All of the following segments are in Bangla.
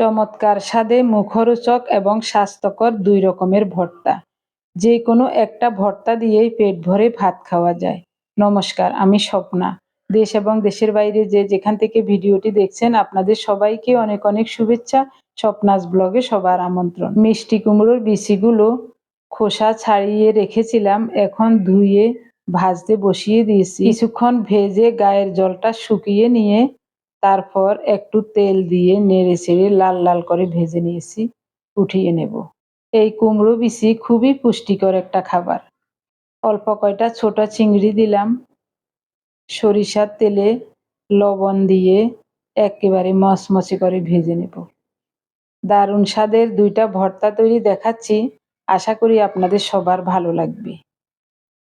চমৎকার স্বাদে মুখরোচক এবং স্বাস্থ্যকর দুই রকমের ভর্তা। যে কোনো একটা ভর্তা দিয়েই পেট ভরে ভাত খাওয়া যায়। নমস্কার, আমি স্বপ্না। দেশ এবং দেশের বাইরে যে যেখান থেকে ভিডিওটি দেখছেন, আপনাদের সবাইকে অনেক অনেক শুভেচ্ছা। স্বপ্নাস ব্লগে সবার আমন্ত্রণ। মিষ্টি কুমড়োর বিচিগুলো খোসা ছাড়িয়ে রেখেছিলাম। এখন ধুয়ে ভাজতে বসিয়ে দিয়েছি। কিছুক্ষণ ভেজে গায়ের জলটা শুকিয়ে নিয়ে তারপর একটু তেল দিয়ে নেড়ে চেড়ে লাল লাল করে ভেজে নিয়েছি, উঠিয়ে নেব। এই কুমড়ো বিচি খুবই পুষ্টিকর একটা খাবার। অল্প কয়টা ছোট চিংড়ি দিলাম। সরিষার তেলে লবণ দিয়ে একেবারে মচমচে করে ভেজে নেব। দারুণ স্বাদের দুইটা ভর্তা তৈরি দেখাচ্ছি। আশা করি আপনাদের সবার ভালো লাগবে।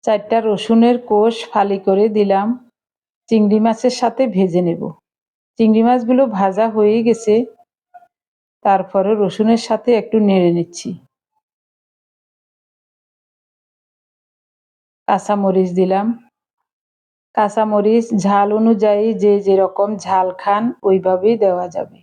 চারটা রসুনের কোষ ফালি করে দিলাম। চিংড়ি মাছের সাথে ভেজে নেব। চিংড়ি মাছগুলো ভাজা হয়ে গেছে তারপরে রসুনের সাথে একটু নেড়ে নিচ্ছি। কাঁচামরিচ দিলাম। কাঁচামরিচ ঝাল অনুযায়ী যে যেরকম ঝাল খান ওইভাবেই দেওয়া যাবে।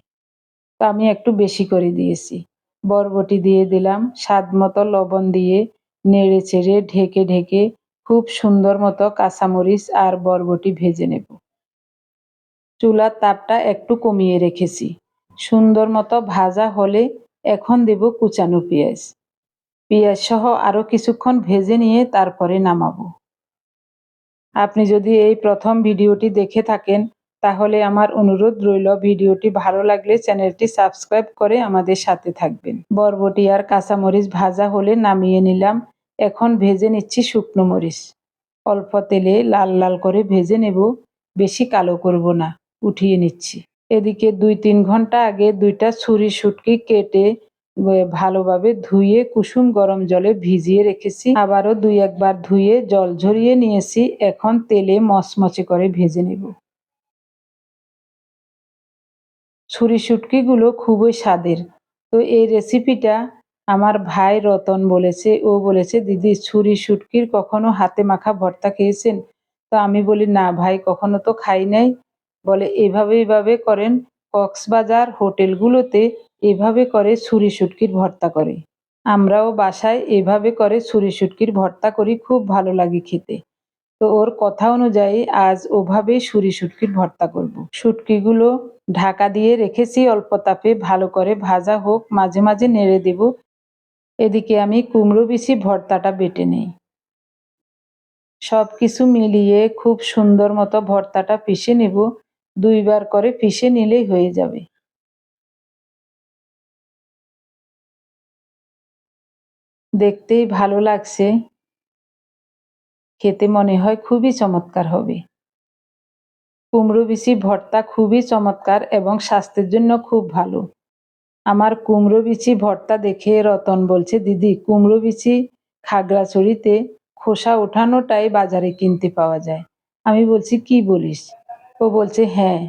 তো আমি একটু বেশি করে দিয়েছি। বরবটি দিয়ে দিলাম, স্বাদ মতো লবণ দিয়ে নেড়ে চেড়ে ঢেকে ঢেকে খুব সুন্দর মতো কাঁচামরিচ আর বরবটি ভেজে নেব। চুলার তাপটা একটু কমিয়ে রেখেছি। সুন্দর মতো ভাজা হলে এখন দেব কুচানো পেঁয়াজ। পেঁয়াজ সহ আরও কিছুক্ষণ ভেজে নিয়ে তারপরে নামাবো। আপনি যদি এই প্রথম ভিডিওটি দেখে থাকেন, তাহলে আমার অনুরোধ রইল ভিডিওটি ভালো লাগলে চ্যানেলটি সাবস্ক্রাইব করে আমাদের সাথে থাকবেন। বরবটি আর কাঁচামরিচ ভাজা হলে নামিয়ে নিলাম। এখন ভেজে নিচ্ছি শুকনো মরিচ। অল্প তেলে লাল লাল করে ভেজে নেব। বেশি কালো করব না। উঠিয়ে নিচ্ছি। এদিকে দুই তিন ঘণ্টা আগে দুইটা ছুরি শুটকি কেটে ভালোভাবে ধুয়ে কুসুম গরম জলে ভিজিয়ে রেখেছি। আবারও দুই একবার ধুয়ে জল ঝরিয়ে নিয়েছি। এখন তেলে মচমচে করে ভেজে নেব। ছুরি শুটকিগুলো খুবই স্বাদের। তো এই রেসিপিটা আমার ভাই রতন বলেছে, ও বলেছে, দিদি, ছুরি শুটকির কখনো হাতে মাখা ভর্তা খেয়েছেন? তো আমি বলি, না ভাই, কখনো তো খাই নাই। বলে, এভাবে এভাবে করেন, কক্সবাজার হোটেলগুলোতে এভাবে করে ছুরি শুটকির ভর্তা করে। আমরাও বাসায় এভাবে করে ছুরি শুটকির ভর্তা করি, খুব ভালো লাগে খেতে। তো ওর কথা অনুযায়ী আজ ওভাবেই সুরি শুটকির ভর্তা করব। শুটকিগুলো ঢাকা দিয়ে রেখেছি, অল্প তাপে ভালো করে ভাজা হোক, মাঝে মাঝে নেড়ে দেব। এদিকে আমি কুমড়ো বিচি ভর্তাটা বেটে নেই। সব কিছু মিলিয়ে খুব সুন্দর মতো ভর্তাটা পিষে নেব। দুইবার করে পিষে নিলেই হয়ে যাবে। দেখতেই ভালো লাগছে। খেতে মনে হয় খুবই চমৎকার হবে। কুমড়ো বিচি ভর্তা খুবই চমৎকার এবং স্বাস্থ্যের জন্য খুব ভালো। আমার কুমড়ো বিচি ভর্তা দেখে রতন বলছে, দিদি, কুমড়ো বিচি খাগড়াছড়িতে খোসা ওঠানোটাই বাজারে কিনতে পাওয়া যায়। আমি বলছি, কি বলিস? ও বলছে হ্যাঁ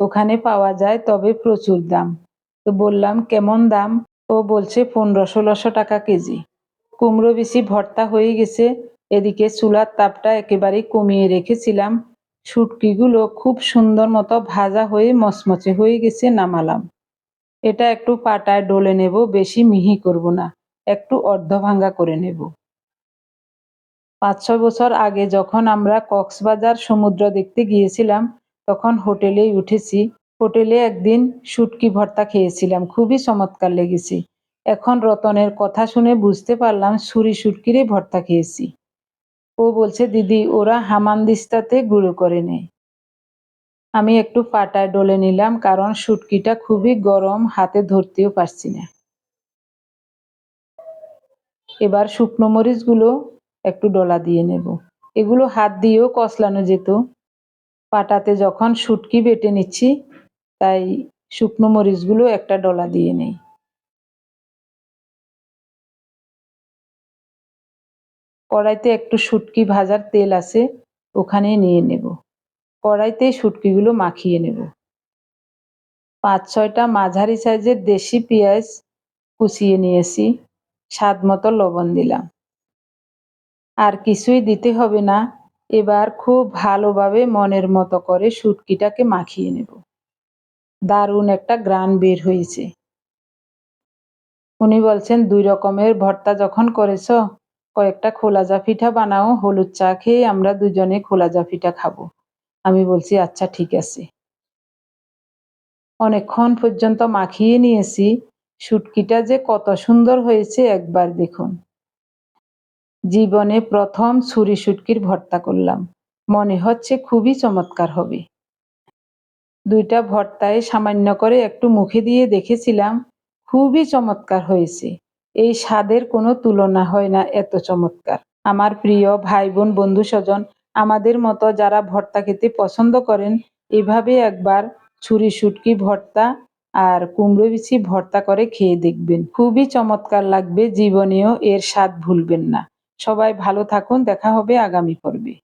ওখানে পাওয়া যায়, তবে প্রচুর দাম। তো বললাম, কেমন দাম? ও বলছে পনেরো ষোলোশো টাকা কেজি। কুমড়ো বেশি ভর্তা হয়ে গেছে, এদিকে চুলার তাপটা একেবারেই কমিয়ে রেখেছিলাম। শুটকিগুলো খুব সুন্দর মতো ভাজা হয়ে মচমচে হয়ে গেছে, নামালাম। এটা একটু পাটায় ডলে নেব, বেশি মিহি করব না, একটু অর্ধ ভাঙ্গা করে নেব। পাঁচ ছ বছর আগে যখন আমরা কক্সবাজার সমুদ্র দেখতে গিয়েছিলাম তখন হোটেলেই উঠেছি। হোটেলে একদিন শুটকি ভর্তা খেয়েছিলাম, খুবই চমৎকার লেগেছে। এখন রতনের কথা শুনে বুঝতে পারলাম ছুরি শুটকিরে ভর্তা খেয়েছি। ও বলছে, দিদি, ওরা হামানদিস্তাতে গুঁড়ো করে নেয়। আমি একটু পাটায় ডলে নিলাম, কারণ শুটকিটা খুবই গরম, হাতে ধরতেও পারছি না। এবার শুকনো মরিচগুলো একটু ডলা দিয়ে নেব। এগুলো হাত দিয়েও কসলানো যেত। পাটাতে যখন শুটকি বেটে নিচ্ছি, তাই শুকনো মরিচগুলো একটা ডলা দিয়ে নেই। কড়াইতে একটু শুটকি ভাজার তেল আছে ওখানে নিয়ে নেব। কড়াইতে শুটকিগুলো মাখিয়ে নেব। পাঁচ ছয়টা মাঝারি সাইজের দেশি পেঁয়াজ কুচিয়ে নিয়েছি, স্বাদ মতো লবণ দিলাম। আর কিছুই দিতে হবে না এবার খুব ভালোভাবে মনের মতো করে শুটকিটাকে মাখিয়ে নেব। দারুণ একটা গ্রান বের হয়েছে। উনি বলছেন, দুই রকমের ভর্তা যখন করেছ, কয়েকটা খোলাজা পিঠা বানাও, হলুদ চা খেয়ে আমরা দুজনে খোলাজা পিঠা খাব। আমি বলছি আচ্ছা ঠিক আছে। অনেকক্ষণ পর্যন্ত মাখিয়ে নিয়েছি। শুটকিটা যে কত সুন্দর হয়েছে, একবার দেখুন। জীবনে প্রথম ছুরি শুটকির ভর্তা করলাম। মনে হচ্ছে খুবই চমৎকার হবে। দুইটা ভর্তায় সামান্য করে একটু মুখে দিয়ে দেখেছিলাম, খুবই চমৎকার হয়েছে। এই স্বাদের কোনো তুলনা হয় না, এত চমৎকার। আমার প্রিয় ভাই বোন বন্ধু স্বজন আমাদের মতো যারা ভর্তা খেতে পছন্দ করেন, এভাবে একবার ছুরি শুটকি ভর্তা আর কুমড়ো বিচি ভর্তা করে খেয়ে দেখবেন। খুবই চমৎকার লাগবে, জীবনেও এর স্বাদ ভুলবেন না। সবাই ভালো থাকুন দেখা হবে আগামী পর্বে।